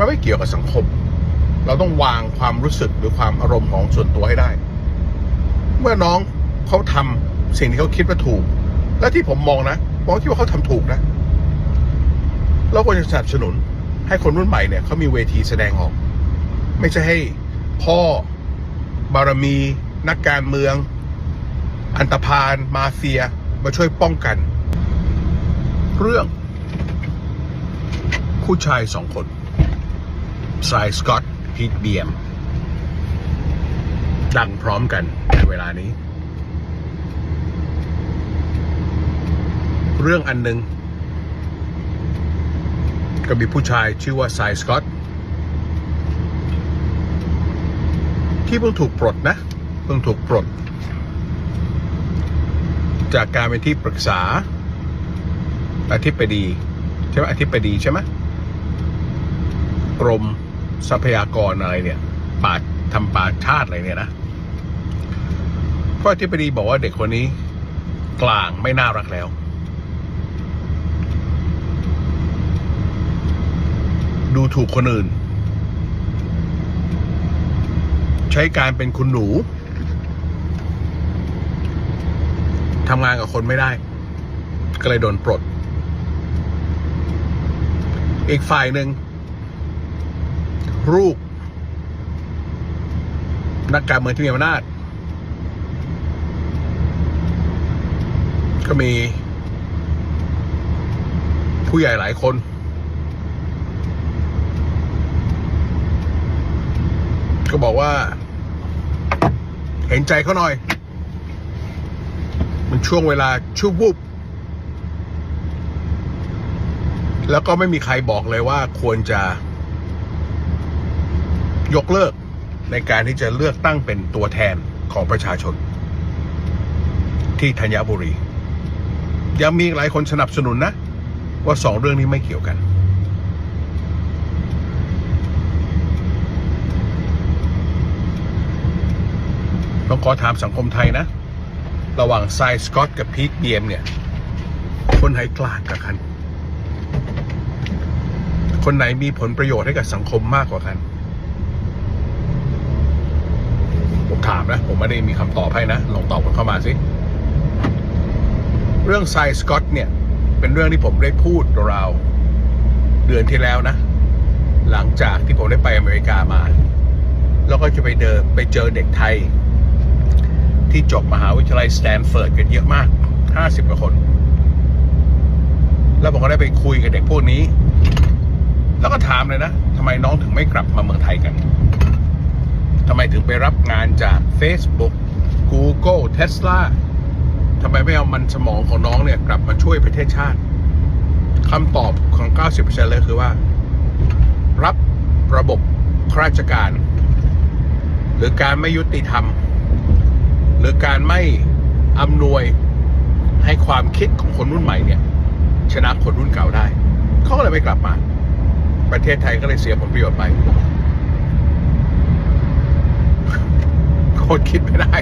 มันไม่เกี่ยวกับสังคม เราต้องวางความรู้สึกหรือความอารมณ์ของส่วนตัวให้ได้ เมื่อน้องเขาทำสิ่งที่เขาคิดว่าถูก และที่ผมมองนะผมคิดว่าเขาทำถูกนะเราควรจะสนับสนุน ให้คนรุ่นใหม่เนี่ยเขามีเวทีแสดงออก ไม่ใช่ให้พ่อบารมี นักการเมือง อันตพาลมาเฟีย มาช่วยป้องกัน เรื่อง ผู้ชายสองคน สายสกอตพีทเบียมดังพร้อมกันในเวลานี้ เรื่องอันหนึ่งก็มีผู้ชายชื่อว่าสายสกอตที่เพิ่งถูกปลดนะเพิ่งถูกปลด จากการเป็นที่ปรึกษาอธิบดี ใช่ไหมอธิบดีใช่ไหมกรม ทรัพยากรอะไรเนี่ยป่าทำป่าชาติอะไรเนี่ยนะเพราะอธิบดีบอกว่าเด็กคนนี้ กลางไม่น่ารักแล้ว ดูถูกคนอื่น ใช้การเป็นคุณหนูทำงานกับคนไม่ได้ ก็เลยโดนปลด อีกฝ่ายหนึ่ง ลูก นักการเมืองที่มีอำนาจ ก็มี ผู้ใหญ่หลายคน ก็บอกว่า เห็นใจเขาหน่อย มันช่วงเวลาชั่ววูบแล้วก็ไม่มีใครบอกเลยว่าควรจะ ยกเลิกในการที่จะเลือกตั้งเป็นตัวแทนของประชาชน ที่ธัญบุรี ยังมีหลายคนสนับสนุนนะ ว่าสองเรื่องนี้ไม่เกี่ยวกัน ต้องขอถามสังคมไทยนะ ระหว่างไซสกอตกับพีทเบียมเนี่ย คนไหนกล้ากับกัน คนไหนมีผลประโยชน์ให้กับสังคมมากกว่ากัน ผมถามนะ ผมไม่ได้มีคำตอบให้นะ ลองตอบกันเข้ามาสิ เรื่องไซสกอตเนี่ย เป็นเรื่องที่ผมได้พูดราวเดือนที่แล้วนะ หลังจากที่ผมได้ไปอเมริกามา แล้วก็จะไปเดินไปเจอเด็กไทย ที่จบมหาวิทยาลัยสแตนฟอร์ดกันเยอะมาก 50กว่าคน แล้วผมก็ได้ไปคุยกับเด็กพวกนี้ แล้วก็ถามเลยนะทำไมน้องถึงไม่กลับมาเมืองไทยกัน ถึงไปรับงานจาก Facebook Google Tesla ทำไมไม่เอามันสมองของน้องเนี่ย กลับมาช่วยประเทศชาติคำตอบของ 90%เลยคือว่า รับระบบข้าราชการ หรือการไม่ยุติธรรม หรือการไม่อำนวยให้ความคิดของคนรุ่นใหม่เนี่ย ชนะคนรุ่นเก่าได้ เขาก็เลยไม่กลับมา ประเทศไทยก็เลยเสียผลประโยชน์ไป คนคิดไม่ได้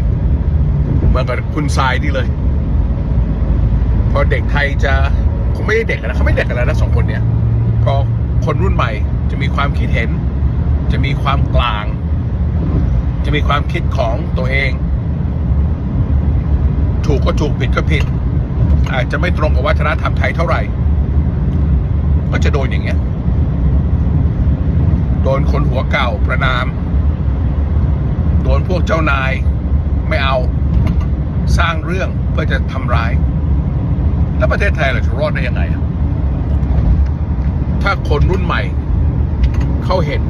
เหมือนกับคุณทรายนี่เลย พอเด็กไทยจะคงไม่ได้เด็กนะเขาไม่เด็กกันแล้วนะสองคนเนี้ยพอคนรุ่นใหม่จะมีความคิดเห็น จะมีความกลาง จะมีความคิดของตัวเอง ถูกก็ถูกผิดก็ผิด อาจจะไม่ตรงกับวัฒนธรรมไทยเท่าไหร่ ก็จะโดนอย่างเงี้ยโดนคนหัวเก่าประนาม พวกเจ้านายไม่เอาสร้างเรื่องเพื่อจะทำร้าย แล้วประเทศไทยเราจะรอดได้ยังไงอะถ้าคนรุ่นใหม่ เขาเห็น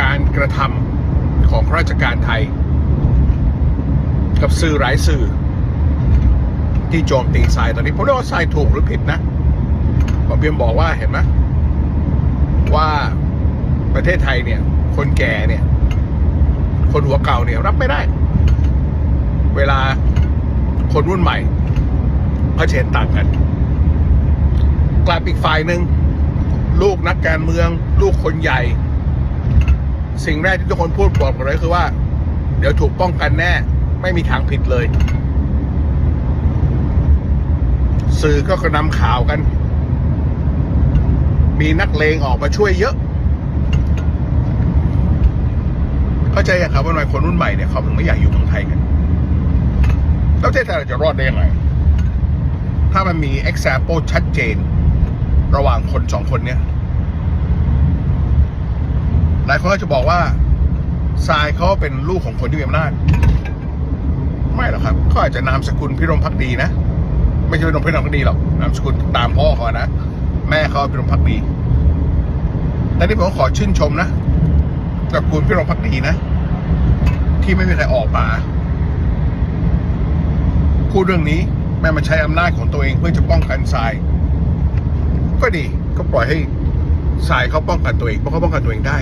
การกระทำของราชการไทย กับสื่อหลายสื่อ ที่โจมตีทรายตอนนี้ผมเรียกว่าทรายถูกหรือผิดนะ ผมเพียงบอกว่าเห็นไหมว่า ประเทศไทยเนี่ย คนแก่เนี่ย คนหัวเก่าเนี่ยรับไม่ได้ เวลาคนรุ่นใหม่เขาเห็นต่างกัน กลับอีกฝ่ายหนึ่งลูกนักการเมือง ลูกคนใหญ่ สิ่งแรกที่ทุกคนพูดบอกกันเลยคือว่า เดี๋ยวถูกป้องกันแน่ ไม่มีทางผิดเลย สื่อก็กระนำข่าวกัน มีนักเลงออกมาช่วยเยอะ เข้าใจยังครับว่าทำไมคนรุ่นใหม่เนี่ยเขาถึงไม่อยากอยู่เมืองไทยกัน แล้วประเทศไทยเราจะรอดได้ยังไง ถ้ามันมี example ชัดเจน ระหว่างคนสองคนเนี่ยหลายคนก็จะบอกว่าทรายเขาเป็นลูกของคนที่มีอำนาจ ไม่หรอกครับเขาอาจจะนามสกุลพิรมพักดีนะ ไม่ใช่พิรมพิรมพักดีหรอกนามสกุลตามพ่อเขานะ แม่เขาพิรมพักดีแต่นี่ผมขอชื่นชมนะตระกูลพิรมพักดีนะ ที่ไม่มีใครออกมาพูดเรื่องนี้แม่มันใช้อำนาจของตัวเองเพื่อจะป้องกันทราย ก็ดีก็ปล่อยให้ทรายเขาป้องกันตัวเองเพราะเขาป้องกันตัวเองได้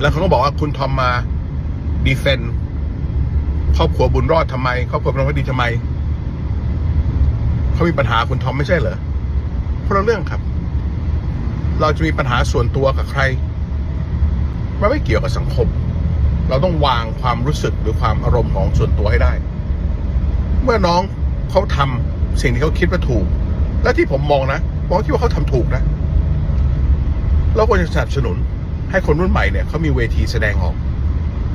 แล้วเขาก็บอกว่าคุณทอมมาดีเฟนครอบครัวบุญรอดทำไมครอบครัวพระพดีทำไมเขามีปัญหาคุณทอมไม่ใช่เหรอคนละเรื่องครับ เราจะมีปัญหาส่วนตัวกับใคร มันไม่เกี่ยวกับสังคม เราต้องวางความรู้สึกหรือความอารมณ์ของส่วนตัวให้ได้ เมื่อน้องเขาทำสิ่งที่เขาคิดว่าถูก และที่ผมมองนะผมก็คิดว่าเขาทำถูกนะเราควรจะสนับสนุน ให้คนรุ่นใหม่เนี่ยเขามีเวทีแสดงออก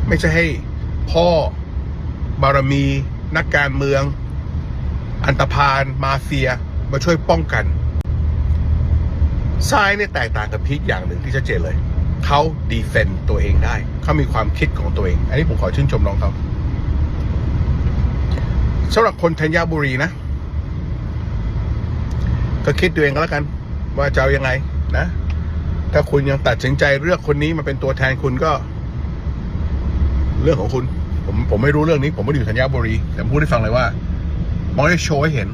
ไม่ใช่ให้พ่อบารมี นักการเมือง อันตพาลมาเฟีย มาช่วยป้องกันทรายเนี่ยแตกต่างกับพีคอย่างหนึ่งที่ชัดเจนเลย เขาดีเฟนต์ตัวเองได้ เขามีความคิดของตัวเอง อันนี้ผมขอชื่นชมน้องเขาสำหรับคนธัญญบุรีนะ ก็คิดตัวเองก็แล้วกัน ว่าจะเอายังไงนะ ถ้าคุณยังตัดสินใจเลือกคนนี้มาเป็นตัวแทนคุณก็ เรื่องของคุณ ผมผมไม่รู้เรื่องนี้ ผมไม่ได้อยู่ธัญญบุรี แต่ผมพูดให้ฟังเลยว่ามองได้โชว์ให้เห็น